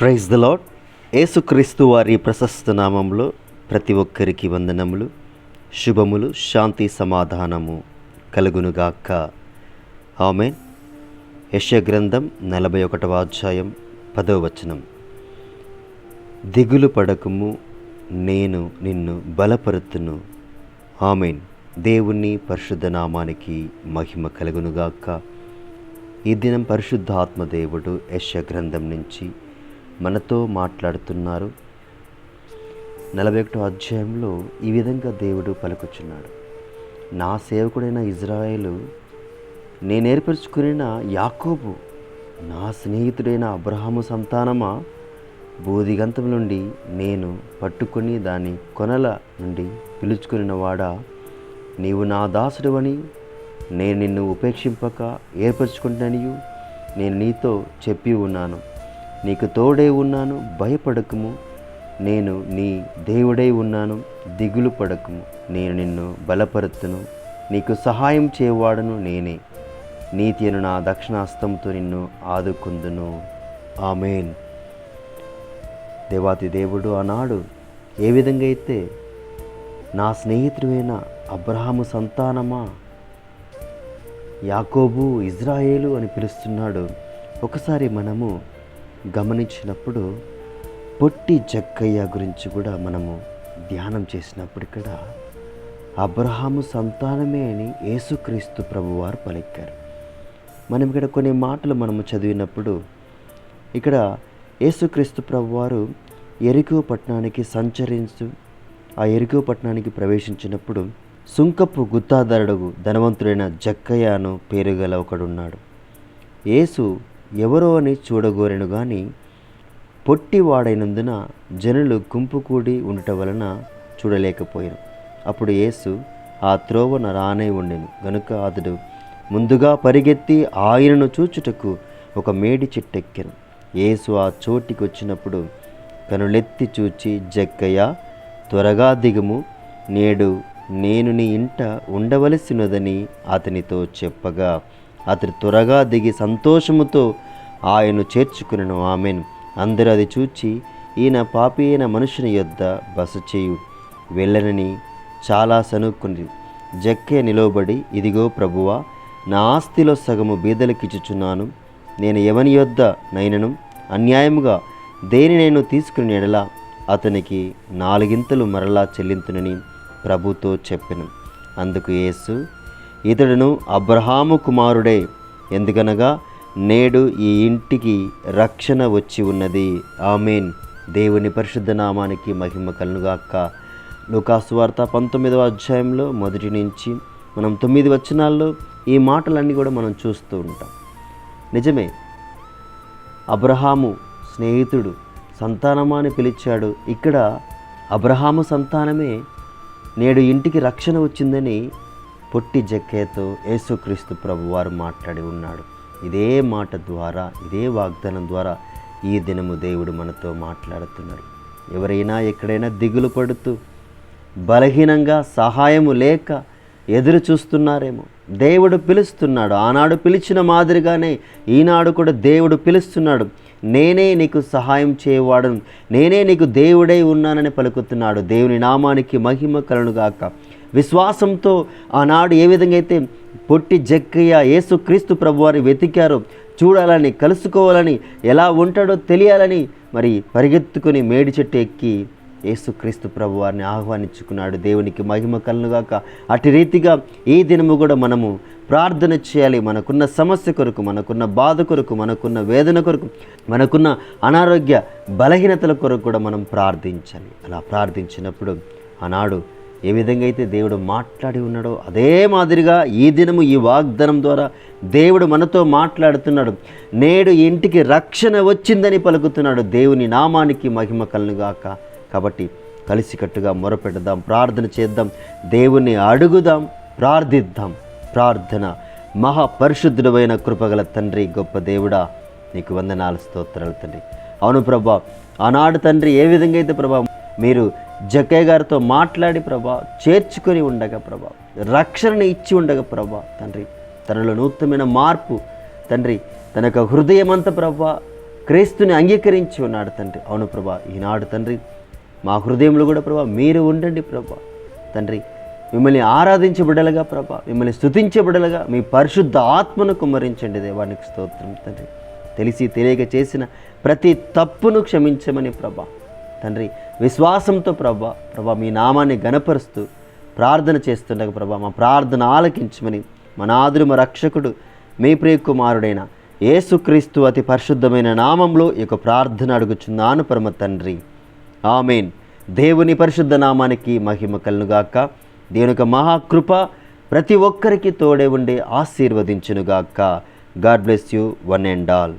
Praise the lord యేసుక్రీస్తు వారి ప్రశస్త నామంలో ప్రతి ఒక్కరికి వందనములు శుభములు శాంతి సమాధానము కలుగునుగాక. ఆమె యశ గ్రంథం నలభై ఒకటవ అధ్యాయం పదవ వచనం. దిగులు పడకము నేను నిన్ను బలపరుతును. ఆమెన్. దేవుని పరిశుద్ధ నామానికి మహిమ కలుగునుగాక. ఈ దినం పరిశుద్ధ ఆత్మదేవుడు యశ గ్రంథం నుంచి మనతో మాట్లాడుతున్నారు. నలభై ఒకటో అధ్యాయంలో ఈ విధంగా దేవుడు పలుకుచున్నాడు. నా సేవకుడైన ఇజ్రాయేలు నేను ఏర్పరచుకున్న యాకోబు నా స్నేహితుడైన అబ్రహాము సంతానమా? బోధిగంతం నుండి నేను పట్టుకొని దాని కొనల నుండి పిలుచుకున్న వాడా నీవు నా దాసుడవని నేను నిన్ను ఉపేక్షింపక ఏర్పరచుకుంటానియు నేను నీతో చెప్పి ఉన్నాను. నీకు తోడే ఉన్నాను భయపడకము. నేను నీ దేవుడై ఉన్నాను దిగులు పడకము. నేను నిన్ను బలపరుతును నీకు సహాయం చేయవాడను నేనే. నీతిను నా దక్షిణాస్తంతో నిన్ను ఆదుకుందును. ఆమెన్. దేవాతి దేవుడు ఆనాడు ఏ విధంగా అయితే నా స్నేహితుడైన అబ్రహాము సంతానమా యాకోబు ఇజ్రాయేలు అని పిలుస్తున్నాడు. ఒకసారి మనము గమనించినప్పుడు పొట్టి జక్కయ్య గురించి కూడా మనము ధ్యానం చేసినప్పుడు ఇక్కడ అబ్రహాము సంతానమే అని యేసుక్రీస్తు ప్రభువారు పలికారు. మనం ఇక్కడ కొన్ని మాటలు మనము చదివినప్పుడు ఇక్కడ యేసుక్రీస్తు ప్రభువారు ఎరికో పట్టణానికి సంచరించు ఆ ఎరికో పట్టణానికి ప్రవేశించినప్పుడు సుంకపు గుత్తాదారుడు ధనవంతుడైన జక్కయ్యను పేరుగల ఒకడున్నాడు. యేసు ఎవరో అని చూడగోరెను గాని పొట్టివాడైనందున జనులు గుంపుకూడి ఉండటం వలన చూడలేకపోయాను అప్పుడు యేసు ఆ త్రోవన రానే ఉండెను. గనుక అతడు ముందుగా పరిగెత్తి ఆయనను చూచుటకు ఒక మేడి చెట్టెక్కెను. యేసు ఆ చోటికి వచ్చినప్పుడు కనులెత్తి చూచి జక్కయ్య త్వరగా దిగుము. నేడు నేను నీ ఇంట ఉండవలసినదని అతనితో చెప్పగా అతడు త్వరగా దిగి సంతోషముతో ఆయన్ను చేర్చుకునను. ఆమెను. అందరూ అది చూచి ఈయన పాపి అయిన మనుషుని యొద్ద బస చేయు. వెళ్ళనని చాలా సనుక్కుంది జక్కే నిలవబడి ఇదిగో ప్రభువా నా ఆస్తిలో సగము బీదలకిచ్చుచున్నాను నేను ఎవని యొద్ద నైనను? అన్యాయముగా దేని నేను తీసుకుని ఎడలా? అతనికి నాలుగింతలు మరలా చెల్లింతునని ప్రభుతో చెప్పెను. అందుకు యేసు ఇతడును అబ్రహాము కుమారుడే. ఎందుకనగా నేడు ఈ ఇంటికి రక్షణ వచ్చి ఉన్నది. ఆమెన్. దేవుని పరిశుద్ధ నామానికి మహిమ కలుగాక లూకాసు వార్త పంతొమ్మిదవ అధ్యాయంలో మొదటి నుంచి మనం తొమ్మిది వచనాల్లో ఈ మాటలన్నీ కూడా మనం చూస్తూ ఉంటాం. నిజమే. అబ్రహాము స్నేహితుడు సంతానమా అని పిలిచాడు. ఇక్కడ అబ్రహాము సంతానమే నేడు ఇంటికి రక్షణ వచ్చిందని పొట్టి జక్కేతో యేసుక్రీస్తు ప్రభు వారు మాట్లాడి ఉన్నాడు. ఇదే మాట ద్వారా ఇదే వాగ్దానం ద్వారా ఈ దినము దేవుడు మనతో మాట్లాడుతున్నాడు. ఎవరైనా ఎక్కడైనా దిగులు పడుతూ బలహీనంగా సహాయము లేక ఎదురు చూస్తున్నారేమో దేవుడు పిలుస్తున్నాడు. ఆనాడు పిలిచిన మాదిరిగానే ఈనాడు కూడా దేవుడు పిలుస్తున్నాడు. నేనే నీకు సహాయం చేయవాడను నేనే నీకు దేవుడై ఉన్నానని పలుకుతున్నాడు. దేవుని నామానికి మహిమ కలనుగాక విశ్వాసంతో ఆనాడు ఏ విధంగా అయితే పొట్టి జక్కయ్య యేసుక్రీస్తు ప్రభువారి వెతికారో చూడాలని కలుసుకోవాలని ఎలా ఉంటాడో తెలియాలని మరి పరిగెత్తుకుని మేడి చెట్టు ఎక్కి యేసుక్రీస్తు ప్రభు వారిని ఆహ్వానించుకున్నాడు. దేవునికి మహిమ కలనుగాక అటు రీతిగా ఈ దినము కూడా మనము ప్రార్థన చేయాలి. మనకున్న సమస్య కొరకు మనకున్న బాధ కొరకు మనకున్న వేదన కొరకు మనకున్న అనారోగ్య బలహీనతల కొరకు కూడా మనం ప్రార్థించాలి. అలా ప్రార్థించినప్పుడు ఆనాడు ఏ విధంగా అయితే దేవుడు మాట్లాడి ఉన్నాడో అదే మాదిరిగా ఈ దినము ఈ వాగ్దానం ద్వారా దేవుడు మనతో మాట్లాడుతున్నాడు. నేడు ఇంటికి రక్షణ వచ్చిందని పలుకుతున్నాడు. దేవుని నామానికి మహిమ కలుగాక కాబట్టి కలిసికట్టుగా మొరపెడదాం ప్రార్థన చేద్దాం దేవుణ్ణి అడుగుదాం ప్రార్థిద్దాం. ప్రార్థన. మహాపరిశుద్ధుడమైన కృపగల తండ్రి గొప్ప దేవుడా నీకు వందనాలు స్తోత్రాలు తండ్రి. అవును ప్రభా ఆనాడు తండ్రి ఏ విధంగా అయితే ప్రభా మీరు జక్కయ్య గారితో మాట్లాడి ప్రభా చేర్చుకొని ఉండగా ప్రభా రక్షణ ఇచ్చి ఉండగా ప్రభా తండ్రి తనలో నూతనమైన మార్పు తండ్రి తన యొక్క హృదయమంతా ప్రభా క్రీస్తుని అంగీకరించి ఉన్నాడు తండ్రి. అవును ప్రభా ఈనాడు తండ్రి మా హృదయంలో కూడా ప్రభా మీరు ఉండండి ప్రభా తండ్రి. మిమ్మల్ని ఆరాధించే బిడ్డలుగా ప్రభా మిమ్మల్ని స్తుతించే బిడ్డలుగా మీ పరిశుద్ధ ఆత్మను కుమ్మరించండి దేవానికి స్తోత్రం తండ్రి. తెలిసి తెలియక చేసిన ప్రతి తప్పును క్షమించమని ప్రభా తండ్రి విశ్వాసంతో ప్రభా ప్రభా మీ నామాన్ని గనపరుస్తూ ప్రార్థన చేస్తుండగా ప్రభా మా ప్రార్థన ఆలకించమని మా నాదుడు మా రక్షకుడు మీ ప్రియ కుమారుడైన అతి పరిశుద్ధమైన నామంలో ఈ యొక్క ప్రార్థన అడుగుచున్నాను పరమ తండ్రి. ఆమెన్. దేవుని పరిశుద్ధ నామానికి మహిమ కలునుగాక దేవుని యొక్క మహాకృప ప్రతి ఒక్కరికి తోడే ఉండి ఆశీర్వదించునుగాక. God bless you one and all.